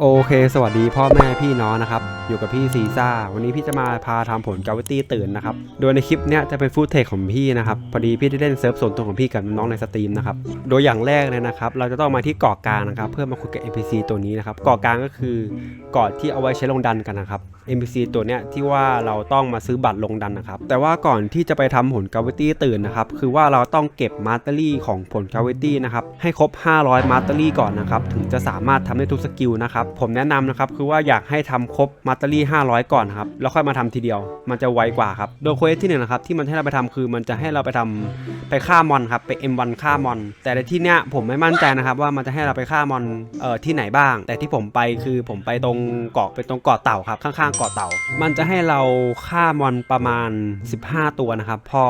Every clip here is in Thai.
โอเค สวัสดีพ่อแม่พี่น้องนะครับ อยู่กับพี่ซีซ่า วันนี้พี่จะมาพาทำผลกาวิตี้ตื่นนะครับ โดยในคลิปเนี้ยจะเป็นฟูดเทคของพี่นะครับ พอดีพี่ได้เล่นเซิร์ฟส่วนตัวของพี่กับน้องในสตรีมนะครับ โดยอย่างแรกเลยนะครับ เราจะต้องมาที่เกาะกลางนะครับ เพื่อมาคุยกับ NPC ตัวนี้นะครับ เกาะกลางก็คือเกาะที่เอาไว้ใช้ลงดันกันนะครับ NPC ตัวเนี้ยที่ว่าเราต้องมาซื้อบัตรลงดันนะครับ แต่ว่าก่อนที่จะไปทำผลกาวิตี้ตื่นนะครับ คือว่าเราต้องเก็บมาสเตอรี่ของผลกาวิตี้นะครับ ให้ครบ 500 มาสเตอรี่ก่อนนะครับ ถึงจะสามารถทำได้ทุกสกิลนะครับผมแนะนำนะครับคือว่าอยากให้ทำครบมาสเตอรี่500 ก่อนครับแล้วค่อยมาทำทีเดียว มันจะไวกว่าครับโดยเควสที่หนึ่งนะครับที่มันให้เราไปทำคือมันจะให้เราไปทำไปฆ่ามอนครับไป M1 ฆ่ามอน แต่ในที่เนี้ยผมไม่มั่นใจนะครับว่ามันจะให้เราไปฆ่ามอนเอ่อที่ไหนบ้าง แต่ที่ผมไปคือผมไปตรงเกาะไปตรงเกาะเต่าครับข้างๆเกาะเต่า มันจะให้เราฆ่ามอนประมาณ 15 ตัวนะครับพอ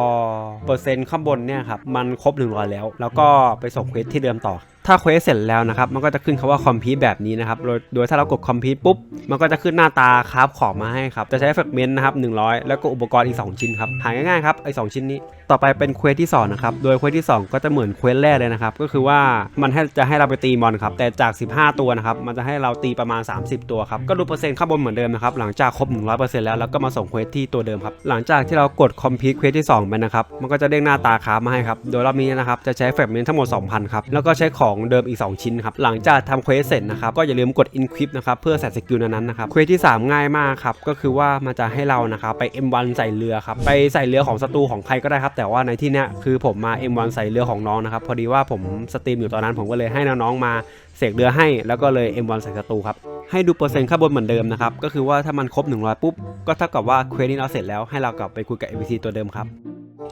เปอร์เซ็นต์ข้างบนเนี่ยครับมันครบ100แล้ว แล้วก็ไปส่งเควสที่เดิมต่อ ถ้าเควสเสร็จแล้วนะครับ มันก็จะขึ้นคาว่าคอมพิวแบบนี้นะครับ โดยโดยถ้าเรากดคอมพิวปุ๊บ มันก็จะขึ้นหน้าตาคราฟของมาให้ครับ จะใช้แฟกเมนต์นะครับ100 แล้วก็อุปกรณ์อีก 2 ชิ้นครับ หาง่ายๆครับไอ้สชิ้นนี้ ต่อไปเป็นเควสที่2นะครับ โดยเควสที่ 2 ก็จะเหมือนเควสแรกเลยนะครับ ก็คือว่ามันให้จะให้เราไปตีมอนครับ แต่จาก 15 ตัวนะครับ มันจะให้เราตีประมาณ 30 ตัวครับ ก็ดูเปอร์เซ็นต์ข้างบนเหมือนเดิมนะครับ หลังจากครบ 100%แล้วแล้วก็มาส่งเควสที่ตัวเดิมครับ หลังจากที่เรากดคอมพิวเควสที่2ไปนะครับ มันก็จะเด้งหน้าตาคราฟมาให้ครับ โดยรอบนี้นะครับ จะใช้แฟกเมนต์ทั้งหมด 2,000 ครับ แล้วก็ใช้ของเดิมอีก 2 ชิ้นครับหลังจากทำเควสเสร็จนะครับก็อย่าลืมกด encrypt นะครับเพื่อใส่สกิลนั้นนะครับเควสที่ 3 ง่ายมากครับก็คือว่ามันจะให้เรานะครับไป M1 ใส่เรือครับไปใส่เรือของศัตรูของใครก็ได้ครับแต่ว่าในที่เนี้ยคือผมมา M1 ใส่เรือของน้องนะครับพอดีว่าผมสตรีมอยู่ตอนนั้นผมก็เลยให้น้องๆมาเสกเรือให้แล้วก็เลย M1 ใส่ศัตรูครับให้ดูเปอร์เซ็นต์ข้างบนเหมือนเดิมนะครับก็คือว่าถ้ามันครบ 100 ปุ๊บ ก็เท่ากับว่าเควสนี้เราเสร็จแล้วให้เรากลับไปคุยกับ NPC ตัวเดิมครับ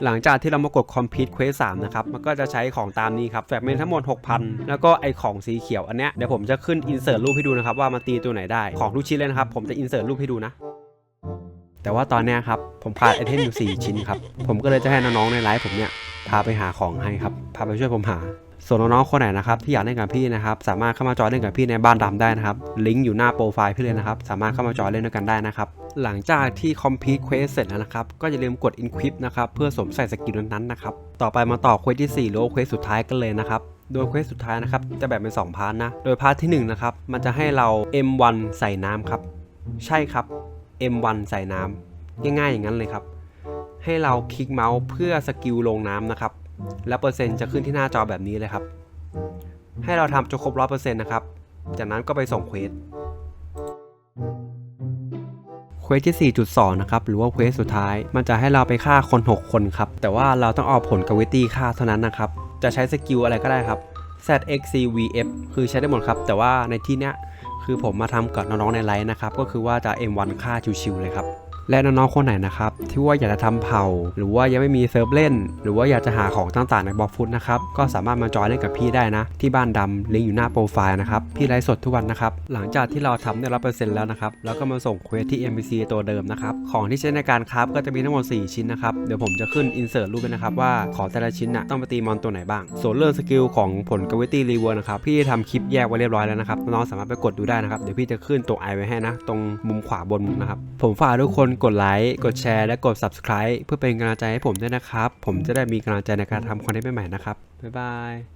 หลังจากที่เรามากด complete quest 3นะครับ มันก็จะใช้ของตามนี้ครับ แฟกเมนทั้งหมด 6,000 แล้วก็ไอของสีเขียวอันเนี้ย เดี๋ยวผมจะขึ้น insert รูปให้ดูนะครับ ว่ามันตีตัวไหนได้ ของทุกชิ้นเลยนะครับ ผมจะ insert รูปให้ดูนะ แต่ว่าตอนนี้ครับ ผมขาดไอเทมอยู่ 4 ชิ้นครับ ผมก็เลยจะให้น้องๆในไลฟ์ผมเนี่ย พาไปหาของให้ครับ พาไปช่วยผมหาส่วนน้องๆคนไหนนะครับที่อยากเล่นกับพี่นะครับสามารถเข้ามาจอยเล่นกับพี่ในบ้านดำได้นะครับลิงก์อยู่หน้าโปรไฟล์พี่เลยนะครับสามารถเข้ามาจอยเล่นด้วยกันได้นะครับ หลังจากที่ complete quest เสร็จแล้วนะครับ ก็อย่าลืมกด encrypt นะครับ เพื่อสวมใส่สกิลนั้นๆนะครับ ต่อไปมาต่อ quest ที่ 4 หรือว่า quest สุดท้ายกันเลยนะครับโดย quest สุดท้ายนะครับ จะแบ่งเป็น 2 พาร์ทนะ โดยพาร์ทที่1นะครับ มันจะให้เรา M1 ใส่น้ำครับ ใช่ครับ M1 ใส่น้ำง่ายๆอย่างนั้นเลยครับ ให้เราคลิกเมาส์เพื่อสกิลลงน้ำนะครับ แล้วเปอร์เซ็นต์จะขึ้นที่หน้าจอแบบนี้เลยครับ ให้เราทำจนครบร้อยเปอร์เซ็นต์นะครับ จากนั้นก็ไปส่งเควส เควสที่ 4.2 นะครับ หรือว่าเควสสุดท้าย มันจะให้เราไปฆ่าคน 6 คนครับ แต่ว่าเราต้องเอาผลกาวิตี้ฆ่าเท่านั้นนะครับ จะใช้สกิลอะไรก็ได้ครับ ZXCVF คือใช้ได้หมดครับ แต่ว่าในที่เนี้ยคือผมมาทำกับน้องๆในไลฟ์นะครับ ก็คือว่าจะ M1 ฆ่าชิวๆเลยครับ และน้องๆคนไหนนะครับที่ว่าอยากจะทำเผ่าหรือว่ายังไม่มีเซิร์ฟเล่น หรือว่าอยากจะหาของต่างๆในบล็อกฟุตนะครับก็สามารถมาจอยเล่นกับพี่ได้นะ ที่บ้านดำลิงก์อยู่หน้าโปรไฟล์นะครับพี่ไลฟ์สดทุกวันนะครับหลังจากที่เราทำได้ร้อยเปอร์เซ็นต์แล้วนะครับแล้วก็มาส่งเควสที่ NPC ตัวเดิมนะครับของที่ใช้ในการคราฟก็จะมีทั้งหมด 4 ชิ้นนะครับเดี๋ยวผมจะขึ้น insert รูปไว้นะครับว่าของแต่ละชิ้นน่ะต้องไปตีมอนตัวไหนบ้าง ส่วนเรื่องสกิลของผลกาวิตี้รีเวิร์นะครับพี่ทำคลิปแยกไว้เรียบร้อยแล้วนะครับน้องสามารถไปกดดูได้นะครับเดี๋ยวพี่จะขึ้นตัวไอไว้ให้นะ ตรงมุมขวาบนนะครับผมฝากทุกคนกดไลค์ กดแชร์ และกด subscribe เพื่อเป็นกำลังใจให้ผมด้วยนะครับ ผมจะได้มีกำลังใจในการทำคอนเทนต์ใหม่ๆนะครับ บ๊ายบาย